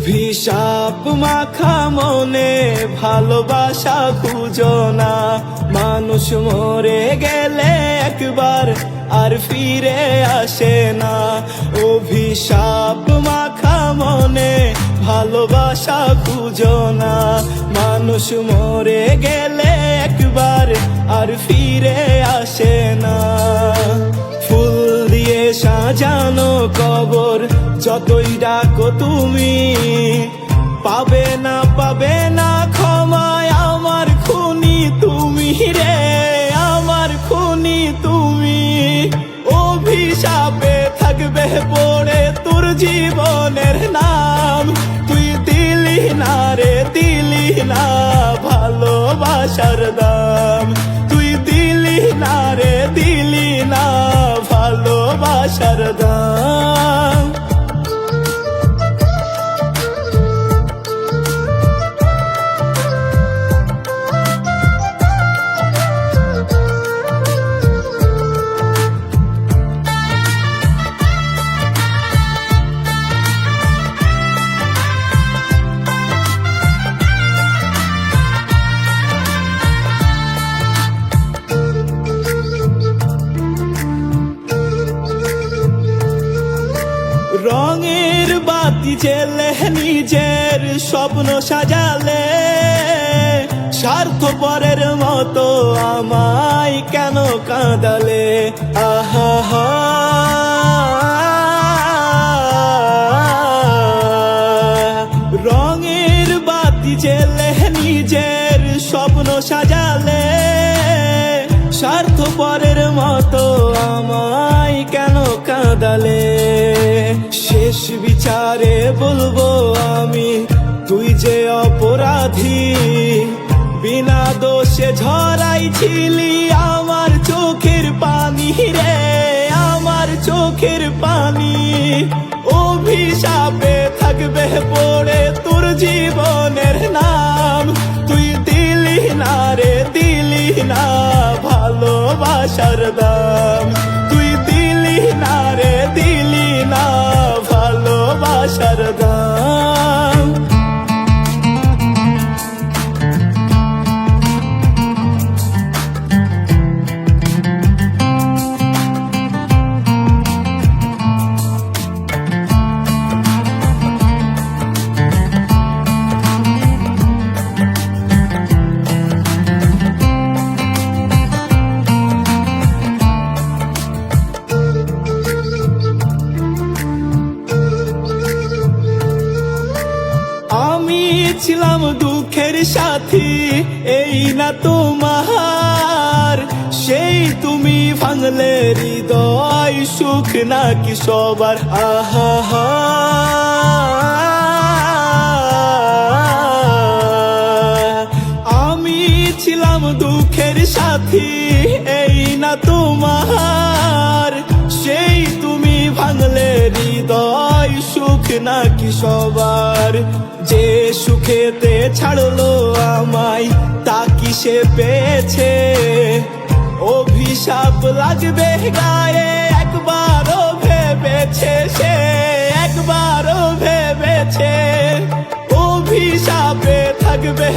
অভিশাপ মাখা মনে, ভালোবাসা খুঁজো না। মানুষ মরে গেলে একবার আর ফিরে আসে না। অভিশাপ মাখা মনে, ভালোবাসা খুঁজো না। মানুষ মরে গেলে একবার আর ফিরে আসে না। ফুল দিয়ে সাজানো কবর যতই ডাকো তুমি, পাবে না পাবে না ক্ষমায় আমার খুনি তুমি রে, আমার খুনি তুমি। অভিশাপে থাকবে পড়ে তোর জীবনের নাম। তুই দিলি না রে, দিলি না ভালোবাসার দাম। তুই দিলি না রে, দিলি না ভালোবাসার দাম। জেলে নিজের স্বপ্ন সাজালে। স্বার্থপরের মতো আমায় কেন কাঁদালে? আহা রঙের বাতি জেলে নিজের স্বপ্ন সাজালে। স্বার্থপরের মতো আমায় কেন কাঁদালে? শেষ বিচারে বলব আমি, তুই যে অপরাধী, বিনা দোষে ঝরাইছিলি আমার চোখের পানি রে, আমার চোখের পানি। অভিশাপে থাকবে পড়ে তোর জীবনের নাম। তুই দিলি না রে, দিলি না ভালোবাসার দাম। তুই ভালোবাসার ছিলাম দুঃখের সাথী, এই না তোমার। সেই তুমি ভাঙলে হৃদয় সুখ নাকি সবার? আহা আমি ছিলাম দুঃখের সাথী, এই না তোমার। সেই তুমি ভাঙলে হৃদয় নাকি সবার? যে সুখেতে ছাড়লো আমায়, তা কি সে পেয়েছে? অভিশাপ লাগবে গায়ে, একবারও ভেবেছে সে, একবারও ভেবেছে। অভিশাপে থাকবে